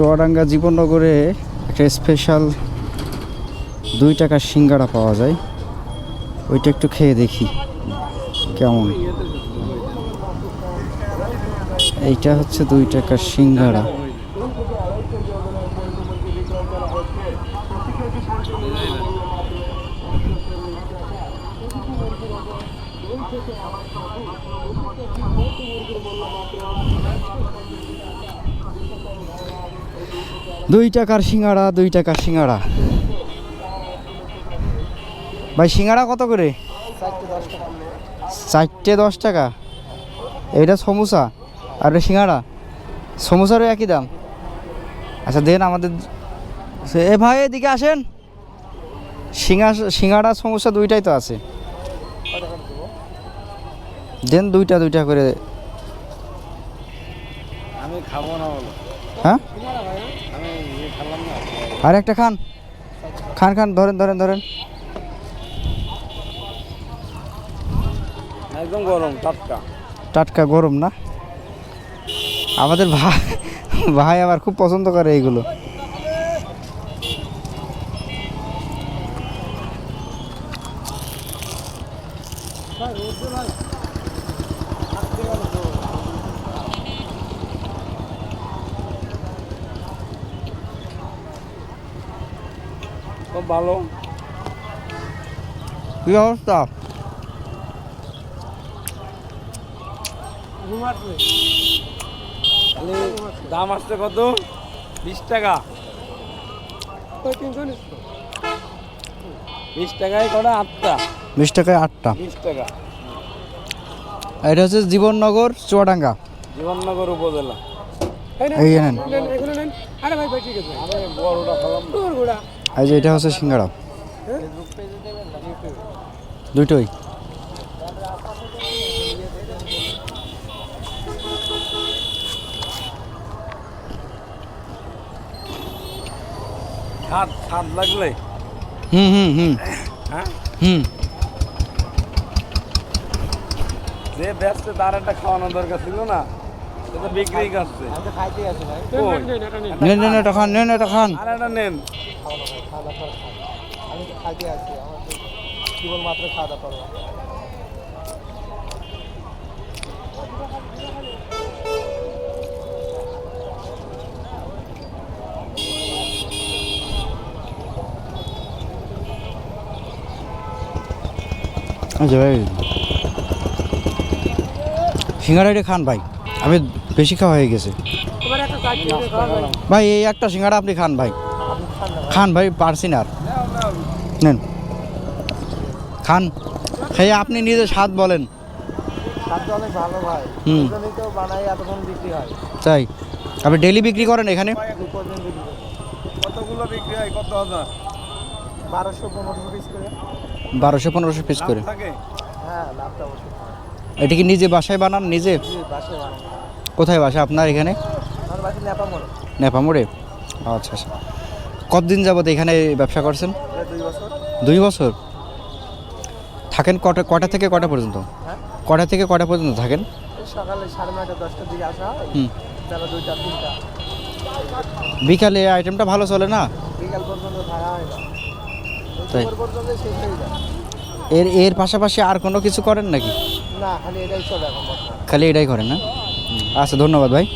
চুয়াডাঙ্গা জীবননগরে একটা স্পেশাল দুই টাকার সিঙ্গাড়া পাওয়া যায়। ওইটা একটু খেয়ে দেখি কেমন। এইটা হচ্ছে দুই টাকার সিঙ্গাড়া দুই টাকার সিঙ্গাড়া দুই টাকার সিঙ্গাড়া। ভাই সিঙ্গাড়া কত করে? চারটে দশ টাকা। এটা সমোসা আর এটা সিঙ্গাড়া। সমোসারও একই দাম। আচ্ছা দেন আমাদের এ ভাই এদিকে আসেন। সিঙ্গা সিঙ্গাড়া সমোসা দুইটাই তো আছে। দেন দুইটা দুইটা করে। আমি খাব না হ্যাঁ? আর একটা খান। খান খান ধরেন ধরেন ধরেন। একদম গরম টাটকা। টাটকা গরম না? আমাদের ভাই ভাই আবার খুব পছন্দ করে এইগুলো। খুব ভালো। কি অবস্থা? খালি দাম আসছে কত? বিশ টাকা। বিশ টাকায় কটা? আটটা। বিশ টাকায় আটটা। বিশ টাকা। এটা হচ্ছে জীবননগর চুয়াডাঙ্গা। জীবননগর উপজেলা। এই নেন আরে ভাই ভাই ঠিক আছে। আমি বড়টা এই যে এটা হচ্ছে সিঙ্গাড়া দুটোই। হাত হাত লাগলে? হুম হুম হুম। হ্যাঁ? হুম। যে ব্যস্ত তার একটা খাওয়ানো দরকার ছিল না? নেন নেন এটা খান নেন এটা খান। নেন। আমি তো খাইতে আছি আমার তো কেবল খাওয়া দাওয়া করব আচ্ছা ভাই। সিঙ্গাড়া খান ভাই। আমি বেশি খাওয়া হয়ে গেছে। ভাই ভাই এই একটা সিঙ্গাড়া আপনি খান ভাই। খান ভাই পারছি না আর। নেন। খান। খেয়ে আপনি নিজে স্বাদ বলেন। হয়। তাই। আপনি ডেলি বিক্রি করেন এখানে? হয়? বারোশো পনেরোশো পিস করে। এটা কি নিজে বাসায় বানান, নিজে? কোথায় বাসা আপনার এখানে? নেপামোড়ে আচ্ছা আচ্ছা। কতদিন যাবত এখানে ব্যবসা করছেন? দুই বছর। থাকেন কটা কটা থেকে কটা পর্যন্ত? কটা থেকে কটা পর্যন্ত থাকেন? বিকালে আইটেমটা ভালো চলে না? না এর এর পাশাপাশি আর কোনো কিছু করেন নাকি? না খালি এটাই চলে এখন খালি এটাই করেন না? আচ্ছা ধন্যবাদ ভাই।